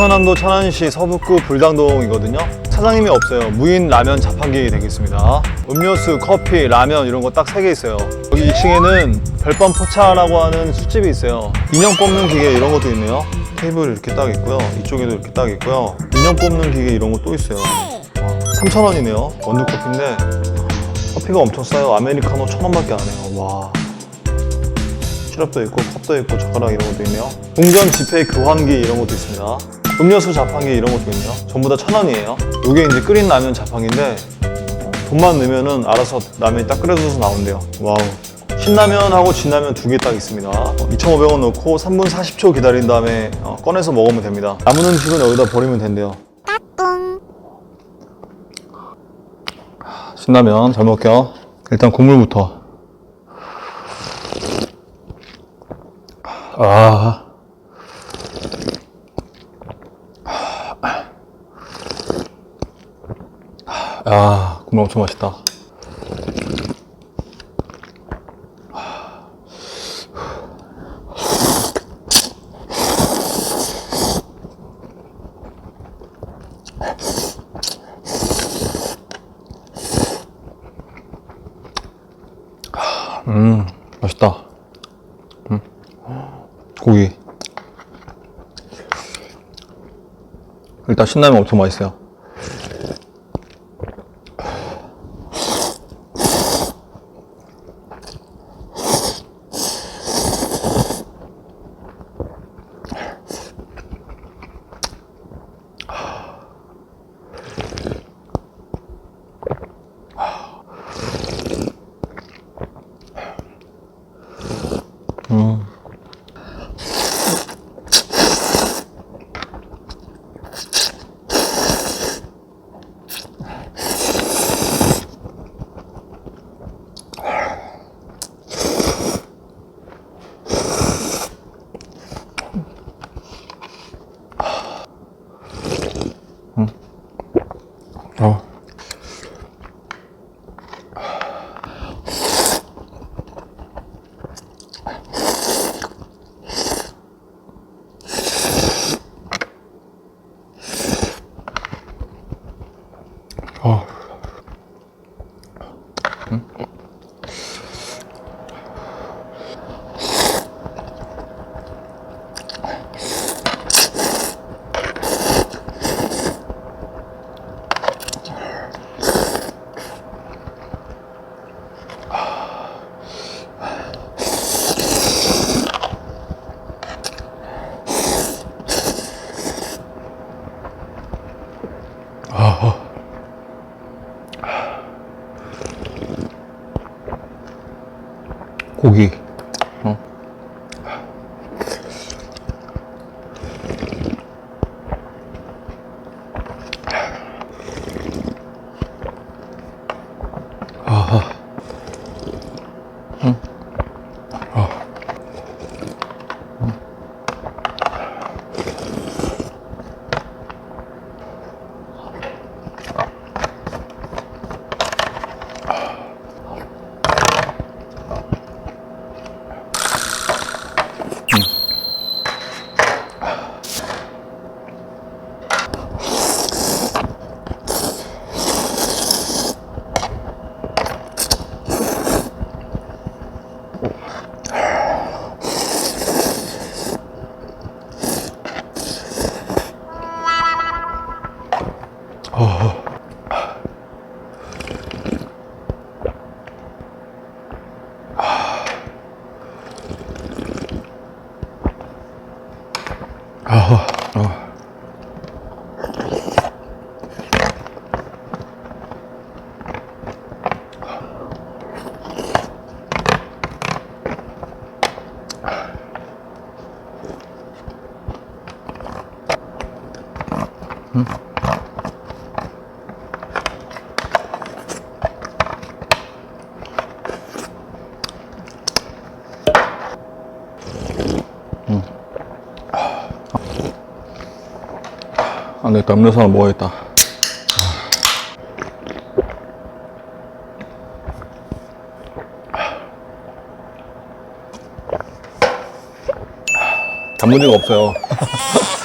전라남도 천안시 서북구 불당동이거든요. 사장님이 없어요. 무인 라면 자판기 되겠습니다. 음료수, 커피, 라면 이런 거 딱 세 개 있어요. 여기 2층에는 별밤 포차라고 하는 술집이 있어요. 인형 뽑는 기계 이런 것도 있네요. 테이블 이렇게 딱 있고요. 이쪽에도 이렇게 딱 있고요. 인형 뽑는 기계 이런 거 또 있어요. 3,000원이네요. 원두커피인데 커피가 엄청 싸요. 아메리카노 1,000원밖에 안 해요. 와. 시럽도 있고 컵도 있고 젓가락 이런 것도 있네요. 동전 지폐 교환기 이런 것도 있습니다. 음료수 자판기 이런 것도 있네요. 전부 다 천 원이에요. 이게 이제 끓인 라면 자판기인데 돈만 넣으면은 알아서 라면이 딱 끓여져서 나온대요. 와우. 신라면하고 진라면 두 개 딱 있습니다. 2,500원 넣고 3분 40초 기다린 다음에 어, 꺼내서 먹으면 됩니다. 남은 음식은 여기다 버리면 된대요. 신라면 잘 먹을게요. 일단 국물부터. 아. 아, 국물 엄청 맛있다. 음, 맛있다. 음. 고기. 일단 신라면 엄청 맛있어요. 고기. 안 되겠다. 음료수 하나 먹어야겠다. 단무지가 없어요.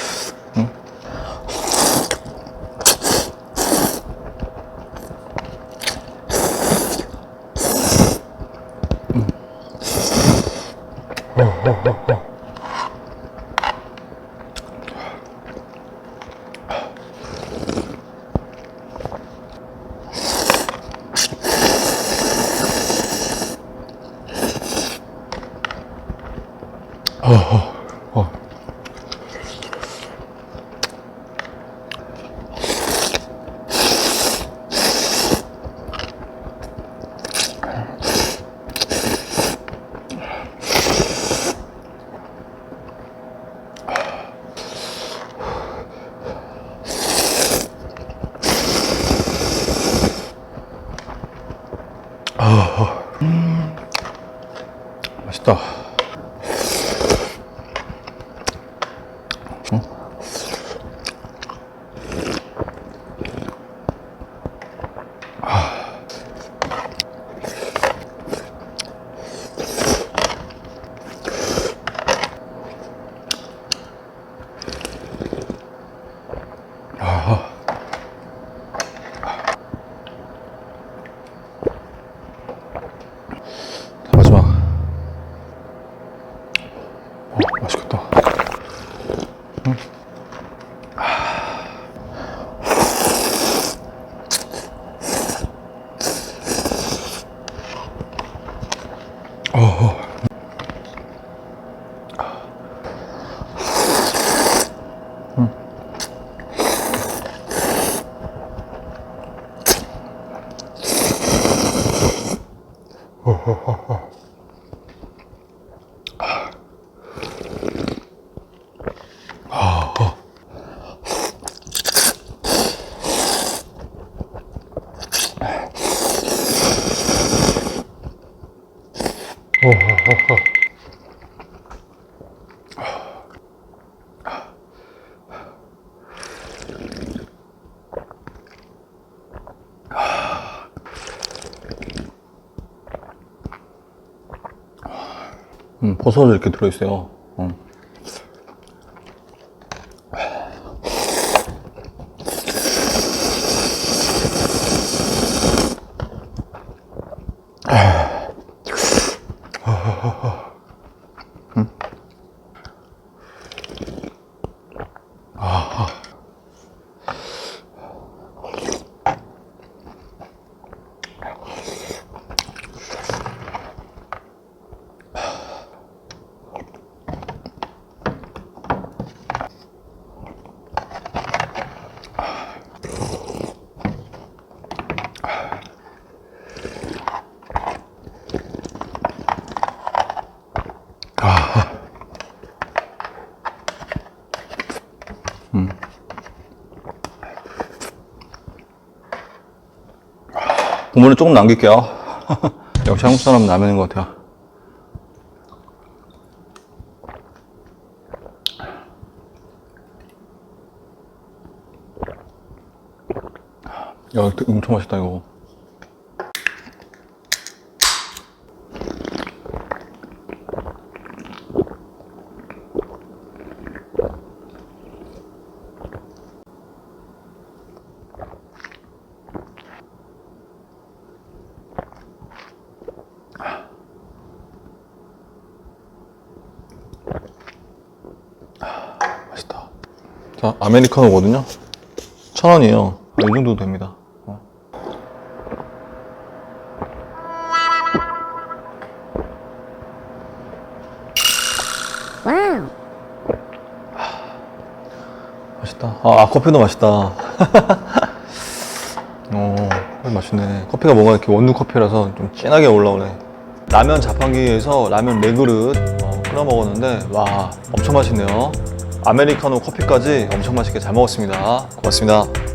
맛 어, 맛있겠다. 음, 버섯이 이렇게 들어있어요. 음. 국물을 조금 남길게요. 역시 한국 사람 라면인 것 같아요. 야, 엄청 맛있다, 이거. 자, 아메리카노거든요. 천 원이에요. 이 정도 됩니다. 어. 맛있다. 아, 아, 커피도 맛있다. 어, 맛있네. 커피가 뭔가 이렇게 원두 커피라서 좀 진하게 올라오네. 라면 자판기에서 라면 네 그릇 어, 끓여 먹었는데, 와, 엄청 맛있네요. 아메리카노 커피까지 엄청 맛있게 잘 먹었습니다. 고맙습니다.